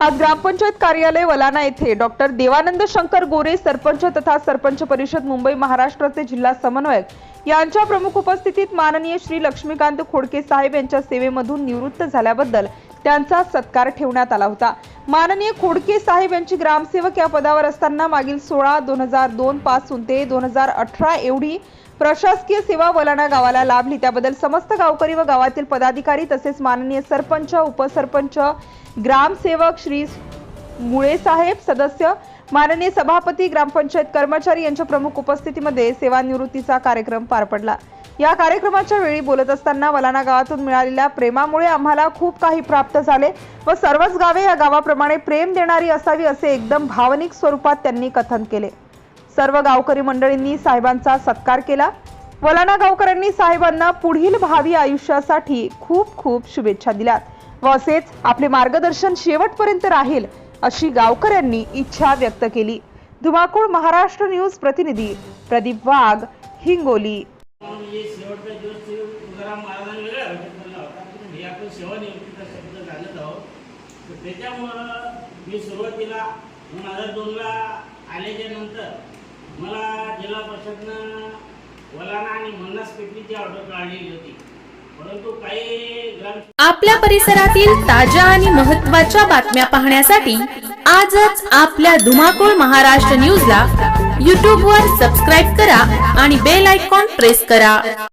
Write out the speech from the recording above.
आज ग्रामपंचायत कार्यालय वलाना येथे डॉक्टर देवानंद शंकर गोरे सरपंच तथा सरपंच परिषद मुंबई महाराष्ट्राचे जिल्हा समन्वयक यांच्या प्रमुख उपस्थितीत माननीय श्री लक्ष्मीकांत खोडके साहेब यांच्या सेवेमधून निवृत्त झाल्याबद्दल त्यांचा सत्कार ठेवण्यात आला होता. माननीय खोडके साहेब यांची ग्रामसेवक या पदावर असताना मागील सोळा दोन हजार दोन पासून ते दोन हजार अठरा एवढी प्रशासकीय सेवा वलाना गावाला लाभली. त्याबद्दल समस्त गावकरी व गावातील पदाधिकारी तसेच माननीय सरपंच उपसरपंच ग्रामसेवक श्री मुळे साहेब सदस्य माननीय सभापती ग्रामपंचायत कर्मचारी यांच्या प्रमुख उपस्थितीमध्ये सेवानिवृत्तीचा कार्यक्रम पार पडला. या कार्यक्रमाच्या वेळी बोलत असताना वलाना गावातून मिळालेल्या प्रेमामुळे आम्हाला खूप काही प्राप्त झाले व सर्वच गावे या गावाप्रमाणे प्रेम देणारी असावी असे एकदम भावनिक स्वरूपात त्यांनी कथन केले. सर्व गावकरी मंडळींनी साहेबांचा सत्कार केला. वलाना गावकऱ्यांनी साहेबांना पुढील भावी आयुष्यासाठी खूप खूप शुभेच्छा दिल्यात व असेच आपले मार्गदर्शन शेवटपर्यंत राहील अशी गावकऱ्यांनी इच्छा व्यक्त केली. धुमाकूळ महाराष्ट्र न्यूज प्रतिनिधी प्रदीप वाघ हिंगोली. त्याच्यामुळं मी सुरुवातीला दोन हजार दोनला आल्याच्यानंतर मला जिल्हा परिषदनं वलाना आणि मन्नास पेटलीची ऑर्डर काढलेली होती. परंतु काही ग्राम आपल्या परिसरातील ताज्या आणि महत्त्वाच्या बातम्या पाहण्यासाठी आजच आपल्या धुमाकूळ महाराष्ट्र न्यूजला यूट्यूबवर सबस्क्राईब करा आणि बेल आयकॉन प्रेस करा.